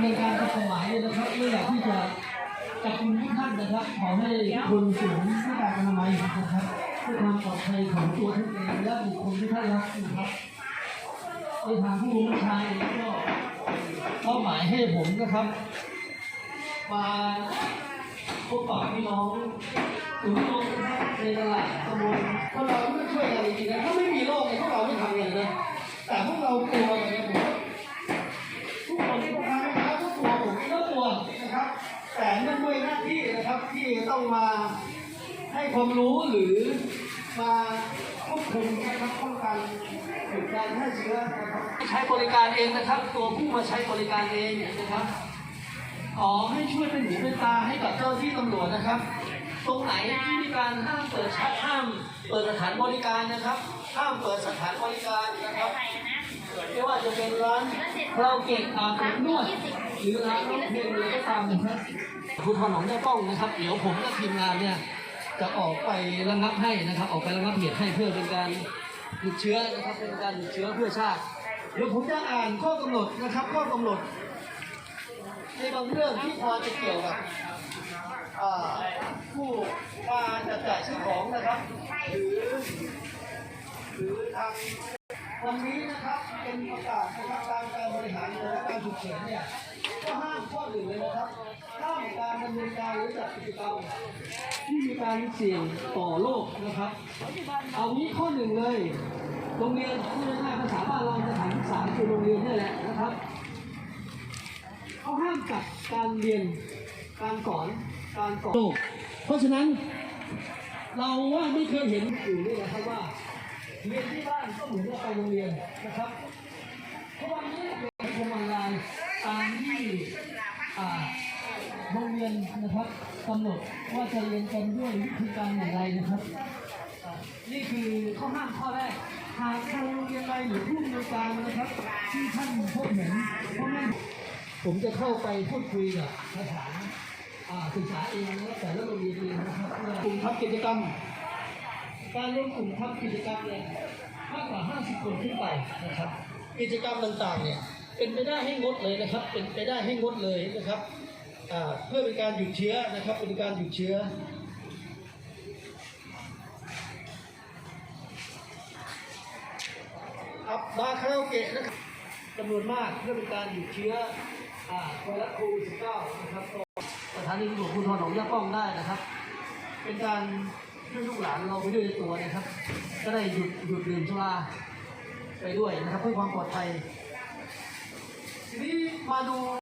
ำเนินการตามกฎหมายเลยนะครับไม่อยากที่จะจับกุมทุกท่านนะครับ ขอให้คนสวมหน้ากากอนามัยนะครับเพื่อความปลอดภัยของตัวท่านเองและบุคคลที่ท่านรักนะครับในทางผู้บัญชาเองก็มอบหมายให้ผมนะครับมาพบปะพี่น้องถึงตรงในตลาดตำบลพวกเราไม่ช่วยกันจริงๆนะถ้าไม่มีโรคเนี่ยพวกเราไม่ทำกันเลยนะแต่พวกเรากลัว ที่นะครับที่ต้องมาให้ความรู้หรือมาควบคุมนะครับป้องกันหยุดการแพร่เชื้อนะครับใช้บริการเองนะครับ ตัวผู้มาใช้บริการเองนะครับขอให้ช่วยเป็นหูเป็นตาให้กับเจ้าหน้าที่ตำรวจนะครับ ตรงไหนที่มีการห้ามเปิดชัดห้ามเปิดสถานบริการนะครับ ห้ามเปิดสถานบริการนะครับไม่ว่าจะเป็นร้านคราโอเกะอาบอบนวด หรือร้านร้องเพลงอะไรก็ตามนะครับภูธรหนองยาป้องนะครับ เดี๋ยวผมกับทีมงานเนี่ยจะออกไประงับให้นะครับ ออกไประงับเหตุให้เพื่อเป็นการหยุดเชื้อนะครับเป็นการหยุดเชื้อเพื่อชาติเดี๋ยวผมจะอ่านข้อกำหนดนะครับ ข้อกำหนดในบางเรื่องที่พอจะเกี่ยวกับผู้กาจัดจ่ายซื้อของนะครับ หรือหรือทาง วันนี้นะครับเป็นประกาศนะครับตามการบริหารสถานการฉุกเฉินเนี่ยก็ห้ามข้อหนึ่งเลยนะครับห้ามการดำเนินการหรือจัดกิจกรรมที่มีการเสี่ยงต่อโรคนะครับ เอานี้ข้อหนึ่งเลยโรงเรียนพูดง่ายๆภาษาบ้านเราสถานศึกษาคือโรงเรียนนี่แหละนะครับเขาห้ามจัดการเรียนการสอนการสอนโลกเพราะฉะนั้นเราว่าไม่เคยเห็นอยู่นี่นะครับว่า เรียนที่บ้านก็เหมือนกับไปโรงเรียนนะครับเพราะวันนี้เรียนคงออนไลน์ตามที่โรงเรียนนะครับกำหนดว่าจะเรียนกันด้วยวิธีการอย่างไรนะครับ นี่คือข้อห้ามข้อแรกหากทางโรงเรียนใดหรือผู้อำนวยการนะครับที่ท่านพบเห็นพ่อแม่ผมจะเข้าไปพูดคุยกับสถานศึกษาเองนะแต่ละโรงเรียนเองนะครับกลุ่มทำกิจกรรม การร่วมกลุ่มทำกิจกรรมเนี่ยมากกว่า 50 คนขึ้นไปนะครับ กิจกรรมต่างๆเนี่ยเป็นไปได้ให้งดเลยนะครับ เป็นไปได้ให้งดเลยนะครับเพื่อเป็นการหยุดเชื้อนะครับ เป็นการหยุดเชื้ออับบาคาราโอเกะนะครับจำนวนมากเพื่อเป็นการหยุดเชื้อไวรัสโควิด -19 นะครับสถานีตำรวจภูธรหนองยาป้องได้นะครับ เป็นการ ช่วยลูกหลานเราไปด้วยในตัวนะครับ ก็ได้หยุดหยุดดื่มสุราไปด้วยนะครับเพื่อความปลอดภัยทีนี้มาดู